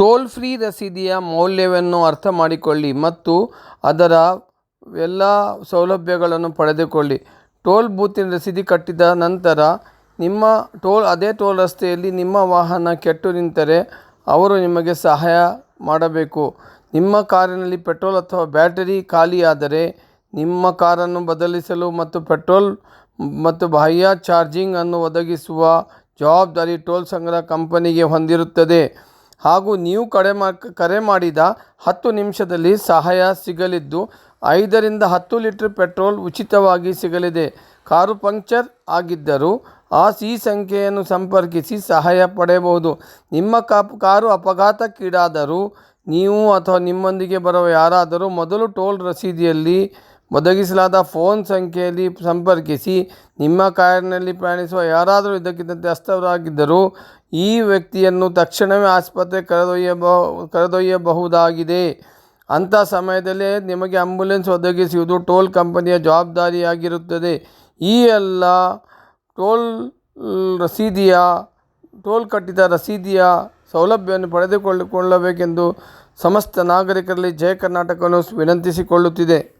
Toll free ರಸೀದಿಯ ಮೌಲ್ಯವನ್ನು ಅರ್ಥ ಮಾಡಿಕೊಳ್ಳಿ ಮತ್ತು ಅದರ ಎಲ್ಲ ಸೌಲಭ್ಯಗಳನ್ನು ಪಡೆದುಕೊಳ್ಳಿ. ಟೋಲ್ ಬೂತಿನ ರಸೀದಿ ಕಟ್ಟಿದ ನಂತರ ನಿಮ್ಮ ಟೋಲ್, ಅದೇ ಟೋಲ್ ರಸ್ತೆಯಲ್ಲಿ ನಿಮ್ಮ ವಾಹನ ಕೆಟ್ಟು ನಿಂತರೆ ಅವರು ನಿಮಗೆ ಸಹಾಯ ಮಾಡಬೇಕು. ನಿಮ್ಮ ಕಾರಿನಲ್ಲಿ ಪೆಟ್ರೋಲ್ ಅಥವಾ ಬ್ಯಾಟರಿ ಖಾಲಿಯಾದರೆ ನಿಮ್ಮ ಕಾರನ್ನು ಬದಲಿಸಲು ಮತ್ತು ಪೆಟ್ರೋಲ್ ಮತ್ತು ಬಾಹ್ಯ ಚಾರ್ಜಿಂಗ್ ಅನ್ನು ಒದಗಿಸುವ ಜವಾಬ್ದಾರಿ ಟೋಲ್ ಸಂಗ್ರಹ ಕಂಪನಿಗೆ ಹೊಂದಿರುತ್ತದೆ. ಹಾಗೂ ನೀವು ಕರೆ ಮಾ, ಕರೆ ಮಾಡಿದ ಹತ್ತು ನಿಮಿಷದಲ್ಲಿ ಸಹಾಯ ಸಿಗಲಿದ್ದು, ಐದರಿಂದ ಹತ್ತು ಲೀಟರ್ ಪೆಟ್ರೋಲ್ ಉಚಿತವಾಗಿ ಸಿಗಲಿದೆ. ಕಾರು ಪಂಕ್ಚರ್ ಆಗಿದ್ದರೂ ಆ ಸಿ ಸಂಖ್ಯೆಯನ್ನು ಸಂಪರ್ಕಿಸಿ ಸಹಾಯ ಪಡೆಯಬಹುದು. ನಿಮ್ಮ ಕಾರು ಅಪಘಾತಕ್ಕೀಡಾದರೂ ನೀವು ಅಥವಾ ನಿಮ್ಮೊಂದಿಗೆ ಬರುವ ಯಾರಾದರೂ ಮೊದಲು ಟೋಲ್ ರಸೀದಿಯಲ್ಲಿ ಒದಗಿಸಲಾದ ಫೋನ್ ಸಂಖ್ಯೆಯಲ್ಲಿ ಸಂಪರ್ಕಿಸಿ ನಿಮ್ಮ ಕಾರಿನಲ್ಲಿ ಪ್ರಯಾಣಿಸುವ ಯಾರಾದರೂ ಇದ್ದಕ್ಕಿದ್ದಂತೆ ಅಸ್ತವರಾಗಿದ್ದರೂ ಈ ವ್ಯಕ್ತಿಯನ್ನು ತಕ್ಷಣವೇ ಆಸ್ಪತ್ರೆಗೆ ಕರೆದೊಯ್ಯಬಹು ಕರೆದೊಯ್ಯಬಹುದಾಗಿದೆ. ಅಂಥ ಸಮಯದಲ್ಲೇ ನಿಮಗೆ ಆಂಬ್ಯುಲೆನ್ಸ್ ಒದಗಿಸುವುದು ಟೋಲ್ ಕಂಪನಿಯ ಜವಾಬ್ದಾರಿಯಾಗಿರುತ್ತದೆ. ಈ ಎಲ್ಲ ಟೋಲ್ ರಸೀದಿಯ, ಟೋಲ್ ಕಟ್ಟಿದ ರಸೀದಿಯ ಸೌಲಭ್ಯವನ್ನು ಪಡೆದುಕೊಳ್ಳಿಕೊಳ್ಳಬೇಕೆಂದು ಸಮಸ್ತ ನಾಗರಿಕರಲ್ಲಿ ಜಯ ಕರ್ನಾಟಕವನ್ನು ವಿನಂತಿಸಿಕೊಳ್ಳುತ್ತಿದೆ.